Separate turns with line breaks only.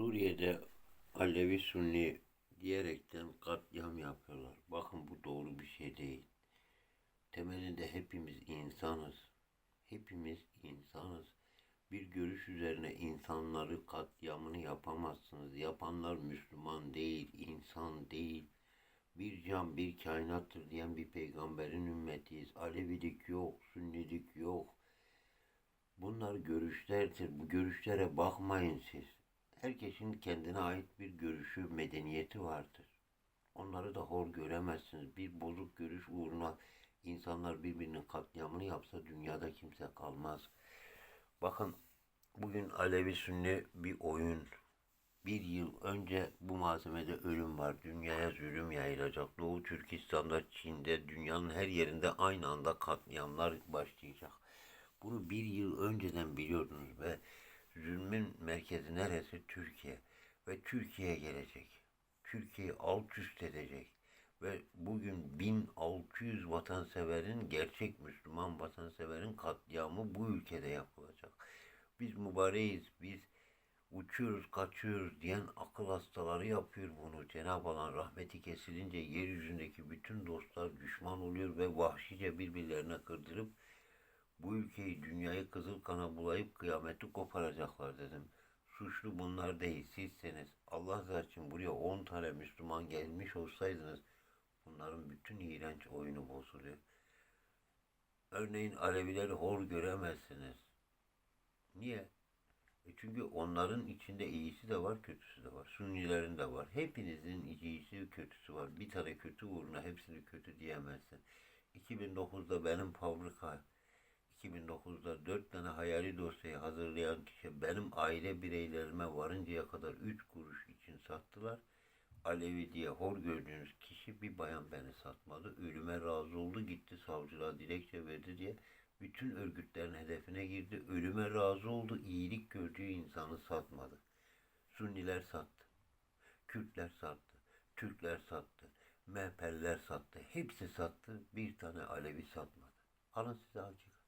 Suriye'de Alevi Sunni diyerekten katliam yapıyorlar. Bakın bu doğru bir şey değil. Temelinde hepimiz insanız. Hepimiz insanız. Bir görüş üzerine insanları katliamını yapamazsınız. Yapanlar Müslüman değil, insan değil. Bir can bir kainattır diyen bir peygamberin ümmetiyiz. Alevilik yok, Sünnilik yok. Bunlar görüşlerdir. Bu görüşlere bakmayın siz. Herkesin kendine ait bir görüşü, medeniyeti vardır. Onları da hor göremezsiniz. Bir bozuk görüş uğruna insanlar birbirinin katliamını yapsa dünyada kimse kalmaz. Bakın bugün Alevi Sünni bir oyun. Bir yıl önce bu malzemede ölüm var. Dünyaya zulüm yayılacak. Doğu Türkistan'da, Çin'de, dünyanın her yerinde aynı anda katliamlar başlayacak. Bunu bir yıl önceden biliyordunuz ve zulmün merkezi neresi? Türkiye. Ve Türkiye'ye gelecek. Türkiye'yi alt üst edecek. Ve bugün 1600 vatanseverin, gerçek Müslüman vatanseverin katliamı bu ülkede yapılacak. Biz mübareğiz, biz uçuyoruz, kaçıyoruz diyen akıl hastaları yapıyor bunu. Cenab-ı Allah'ın rahmeti kesilince yeryüzündeki bütün dostlar düşman oluyor ve vahşice birbirlerine kırdırıp bu ülkeyi, dünyayı kızıl kana bulayıp kıyameti koparacaklar dedim. Suçlu bunlar değil, sizseniz. Allah rızası için buraya 10 tane Müslüman gelmiş olsaydınız bunların bütün iğrenç oyunu bozuluyor. Örneğin Alevileri hor göremezsiniz. Niye? E çünkü onların içinde iyisi de var, kötüsü de var. Sünnilerin de var. Hepinizin iyisi kötüsü var. Bir tane kötü uğruna hepsini kötü diyemezsin. 2009'da benim fabrika 2009'da 4 tane hayali dosyayı hazırlayan kişi benim aile bireylerime varıncaya kadar 3 kuruş için sattılar. Alevi diye hor gördüğünüz kişi bir bayan beni satmadı. Ölüme razı oldu gitti savcılığa dilekçe verdi diye bütün örgütlerin hedefine girdi. Ölüme razı oldu. iyilik gördüğü insanı satmadı. Sünniler sattı. Kürtler sattı. Türkler sattı. MHP'liler sattı. Hepsi sattı. Bir tane Alevi satmadı. Alın size hakika.